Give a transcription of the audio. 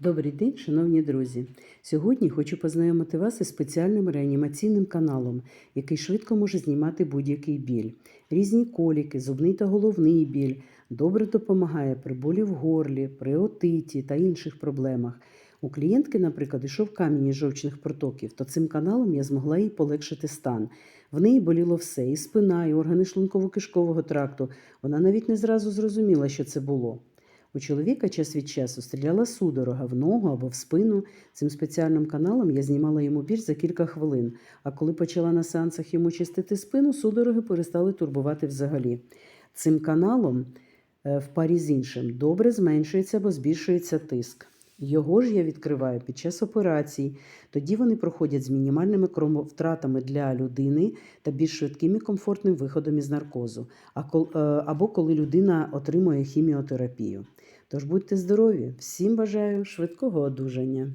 Добрий день, шановні друзі! Сьогодні хочу познайомити вас із спеціальним реанімаційним каналом, який швидко може знімати будь-який біль. Різні коліки, зубний та головний біль, добре допомагає при болі в горлі, при отиті та інших проблемах. У клієнтки, наприклад, йшов камінь із жовчних протоків, то цим каналом я змогла їй полегшити стан. В неї боліло все: і спина, і органи шлунково-кишкового тракту. Вона навіть не зразу зрозуміла, що це було. У чоловіка час від часу стріляла судорога в ногу або в спину. Цим спеціальним каналом я знімала йому біль за кілька хвилин. А коли почала на сеансах йому чистити спину, судороги перестали турбувати взагалі. Цим каналом, е, в парі з іншим, добре зменшується або збільшується тиск. Його ж я відкриваю під час операцій. Тоді вони проходять з мінімальними крововтратами для людини та більш швидким і комфортним виходом із наркозу, е, або коли людина отримує хіміотерапію. Тож будьте здорові! Всім бажаю швидкого одужання!